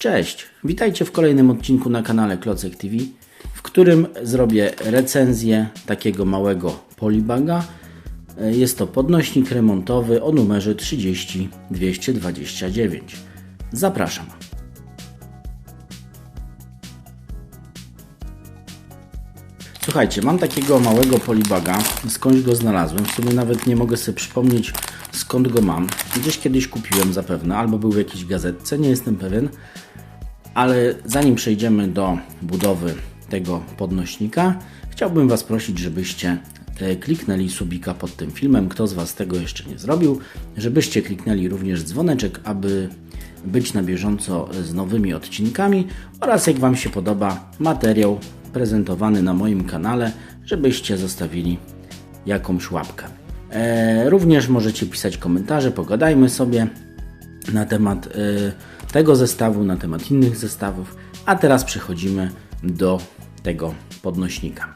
Cześć, witajcie w kolejnym odcinku na kanale Klocek TV, w którym zrobię recenzję takiego małego polibaga. E, Jest to podnośnik remontowy o numerze 30229. Zapraszam. Słuchajcie, mam takiego małego polibaga, skądś go znalazłem, w sumie nawet nie mogę sobie przypomnieć skąd go mam. Gdzieś kiedyś kupiłem zapewne, albo był w jakiejś gazetce, nie jestem pewien. Ale zanim przejdziemy do budowy tego podnośnika, chciałbym Was prosić, żebyście e, kliknęli subika pod tym filmem. Kto z Was tego jeszcze nie zrobił, żebyście kliknęli również dzwoneczek, aby być na bieżąco z nowymi odcinkami oraz jak Wam się podoba materiał prezentowany na moim kanale, żebyście zostawili jakąś łapkę. E, również możecie pisać komentarze, pogadajmy sobie na temat e, tego zestawu, na temat innych zestawów. A teraz przechodzimy do tego podnośnika.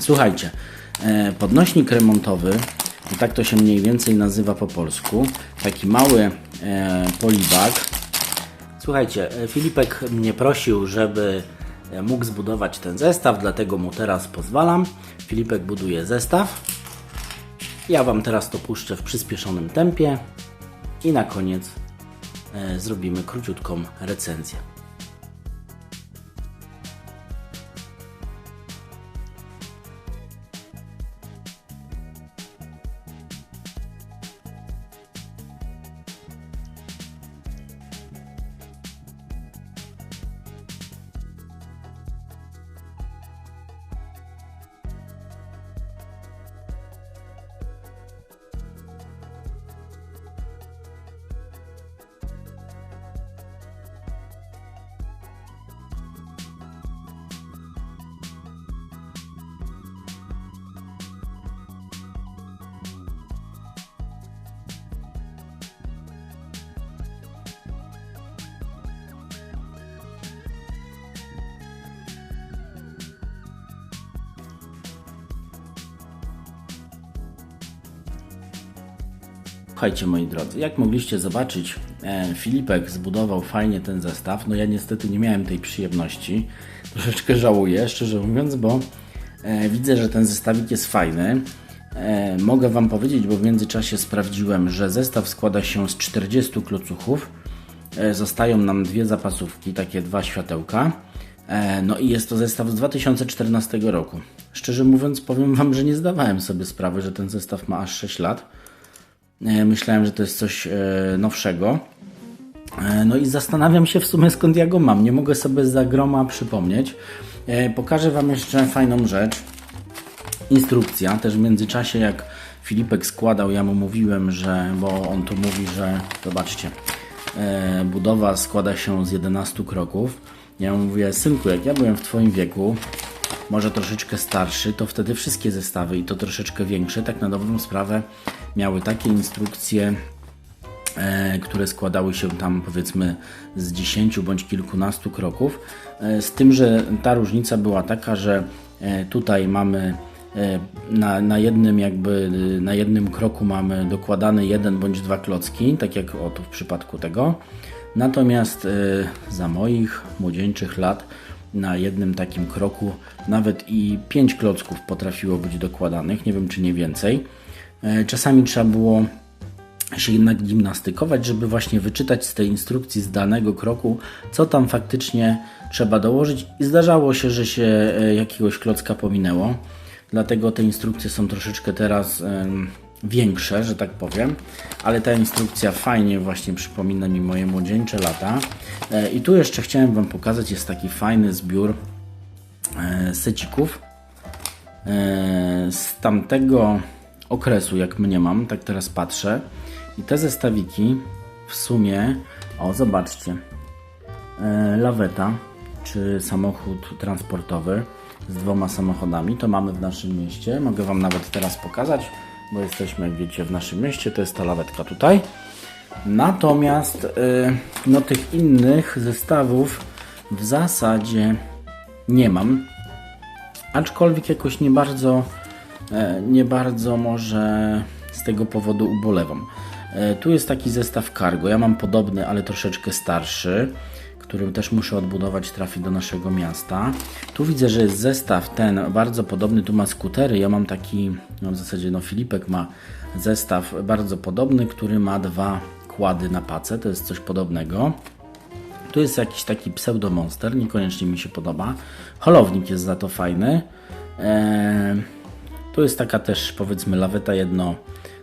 Słuchajcie, e, podnośnik remontowy, tak to się mniej więcej nazywa po polsku, taki mały e, polibag. Słuchajcie, e, Filipek mnie prosił, żeby mógł zbudować ten zestaw, dlatego mu teraz pozwalam. Filipek buduje zestaw. Ja Wam teraz to puszczę w przyspieszonym tempie i na koniec zrobimy króciutką recenzję. Słuchajcie moi drodzy, jak mogliście zobaczyć, e, Filipek zbudował fajnie ten zestaw. No ja niestety nie miałem tej przyjemności. Troszeczkę żałuję, szczerze mówiąc, bo e, widzę, że ten zestawik jest fajny. E, mogę Wam powiedzieć, bo w międzyczasie sprawdziłem, że zestaw składa się z 40 klocuchów. Zostają nam dwie zapasówki, takie dwa światełka. No i jest to zestaw z 2014 roku. Szczerze mówiąc, powiem Wam, że nie zdawałem sobie sprawy, że ten zestaw ma aż 6 lat. E, Myślałem, że to jest coś e, nowszego. E, No i zastanawiam się w sumie skąd ja go mam. Nie mogę sobie za groma przypomnieć. Pokażę Wam jeszcze fajną rzecz. Instrukcja. Też w międzyczasie jak Filipek składał, ja mu mówiłem, że, bo on tu mówi, że zobaczcie, budowa składa się z 11 kroków. Ja mu mówię, synku, jak ja byłem w Twoim wieku, może troszeczkę starszy, to wtedy wszystkie zestawy i to troszeczkę większe, tak na dobrą sprawę, miały takie instrukcje, e, które składały się tam powiedzmy z 10 bądź kilkunastu kroków. E, z tym, że ta różnica była taka, że e, tutaj mamy na, na jednym jakby na jednym kroku mamy dokładane jeden bądź dwa klocki, tak jak oto w przypadku tego. Natomiast za moich młodzieńczych lat na jednym takim kroku nawet i pięć klocków potrafiło być dokładanych, nie wiem czy nie więcej. E, Czasami trzeba było się jednak gimnastykować, żeby właśnie wyczytać z tej instrukcji z danego kroku, co tam faktycznie trzeba dołożyć i zdarzało się, że się e, jakiegoś klocka pominęło. Dlatego te instrukcje są troszeczkę teraz większe, że tak powiem, ale ta instrukcja fajnie właśnie przypomina mi moje młodzieńcze lata. E, I tu jeszcze chciałem Wam pokazać, jest taki fajny zbiór e, secików e, z tamtego okresu, jak mnie mam, tak teraz patrzę. I te zestawiki w sumie, o zobaczcie, laweta czy samochód transportowy z dwoma samochodami, to mamy w naszym mieście. Mogę Wam nawet teraz pokazać, bo jesteśmy, jak wiecie, w naszym mieście. To jest ta lawetka tutaj. Natomiast e, no, tych innych zestawów w zasadzie nie mam. Aczkolwiek jakoś nie bardzo, e, nie bardzo może z tego powodu ubolewam. E, Tu jest taki zestaw cargo. Ja mam podobny, ale troszeczkę starszy, który też muszę odbudować, trafi do naszego miasta. Tu widzę, że jest zestaw ten bardzo podobny, tu ma skutery. Ja mam taki, no w zasadzie no Filipek ma zestaw bardzo podobny, który ma dwa kłady na pace, to jest coś podobnego. Tu jest jakiś taki pseudomonster, niekoniecznie mi się podoba. Holownik jest za to fajny. Eee, tu jest taka też powiedzmy laweta jedno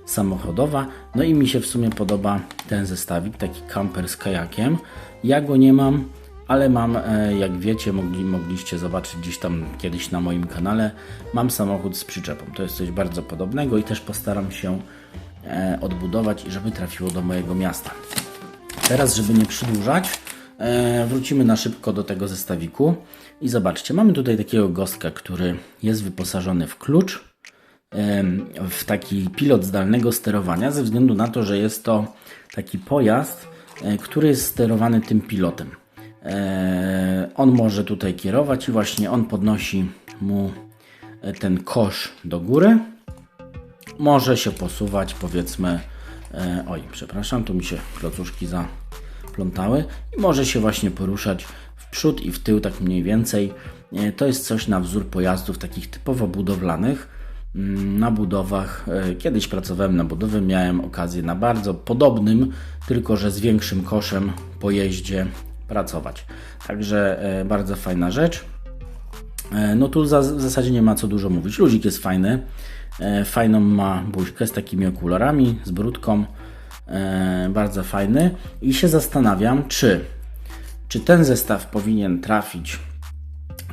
samochodowa. No i mi się w sumie podoba ten zestawik, taki kamper z kajakiem. Ja go nie mam, ale mam, e, jak wiecie, mogli, mogliście zobaczyć gdzieś tam kiedyś na moim kanale, mam samochód z przyczepą. To jest coś bardzo podobnego i też postaram się e, odbudować i żeby trafiło do mojego miasta. Teraz, żeby nie przedłużać, e, wrócimy na szybko do tego zestawiku i zobaczcie, mamy tutaj takiego gostka, który jest wyposażony w klucz, w taki pilot zdalnego sterowania, ze względu na to, że jest to taki pojazd, e, który jest sterowany tym pilotem. E, On może tutaj kierować i właśnie on podnosi mu e, ten kosz do góry może się posuwać, powiedzmy, oj, przepraszam, tu mi się klocuszki zaplątały i może się właśnie poruszać w przód i w tył, tak mniej więcej. To jest coś na wzór pojazdów takich typowo budowlanych. Mm, Na budowach, e, kiedyś pracowałem na budowie, miałem okazję na bardzo podobnym, tylko że z większym koszem pojeździe pracować. Także e, bardzo fajna rzecz. E, No tu w zasadzie nie ma co dużo mówić. Luzik jest fajny. Fajną ma buźkę z takimi okularami, z brudką. Bardzo fajny. I się zastanawiam, czy, czy ten zestaw powinien trafić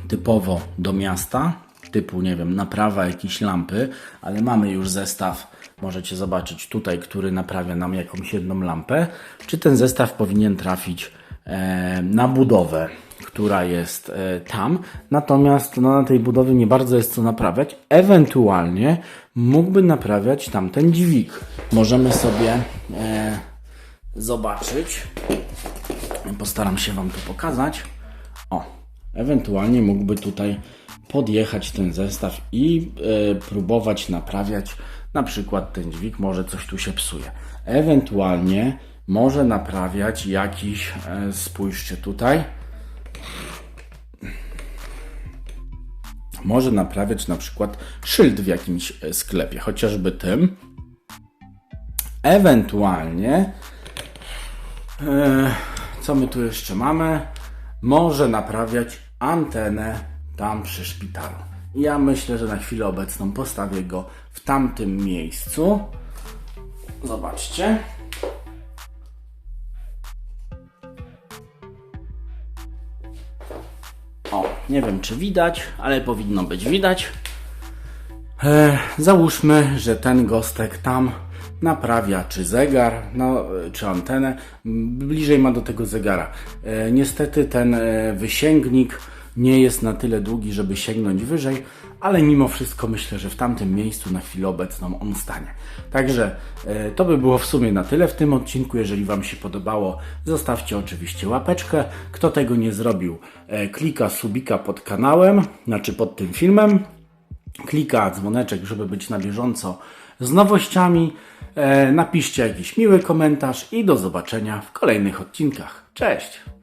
typowo do miasta, typu, nie wiem, naprawa jakiejś lampy, ale mamy już zestaw, możecie zobaczyć tutaj, który naprawia nam jakąś jedną lampę, czy ten zestaw powinien trafić e, na budowę, która jest e, tam, natomiast no, na tej budowie nie bardzo jest co naprawiać, ewentualnie mógłby naprawiać tamten dźwig. Możemy sobie e, zobaczyć, postaram się Wam to pokazać. O, ewentualnie mógłby tutaj podjechać ten zestaw i e, próbować naprawiać na przykład ten dźwig, może coś tu się psuje. Ewentualnie może naprawiać jakiś, e, spójrzcie tutaj, może naprawiać na przykład szyld w jakimś e, sklepie, chociażby tym. Ewentualnie Co my tu jeszcze mamy? Może naprawiać antenę tam przy szpitalu. Ja myślę, że na chwilę obecną postawię go w tamtym miejscu. Zobaczcie. O, nie wiem czy widać, ale powinno być widać. E, załóżmy, że ten gostek tam naprawia czy zegar, no, czy antenę, bliżej ma do tego zegara. E, niestety ten e, wysięgnik nie jest na tyle długi, żeby sięgnąć wyżej, ale mimo wszystko myślę, że w tamtym miejscu na chwilę obecną on stanie. Także e, to by było w sumie na tyle w tym odcinku. Jeżeli Wam się podobało, zostawcie oczywiście łapeczkę. Kto tego nie zrobił, e, klika subika pod kanałem, znaczy pod tym filmem klika dzwoneczek, żeby być na bieżąco z nowościami. E, napiszcie jakiś miły komentarz i do zobaczenia w kolejnych odcinkach. Cześć!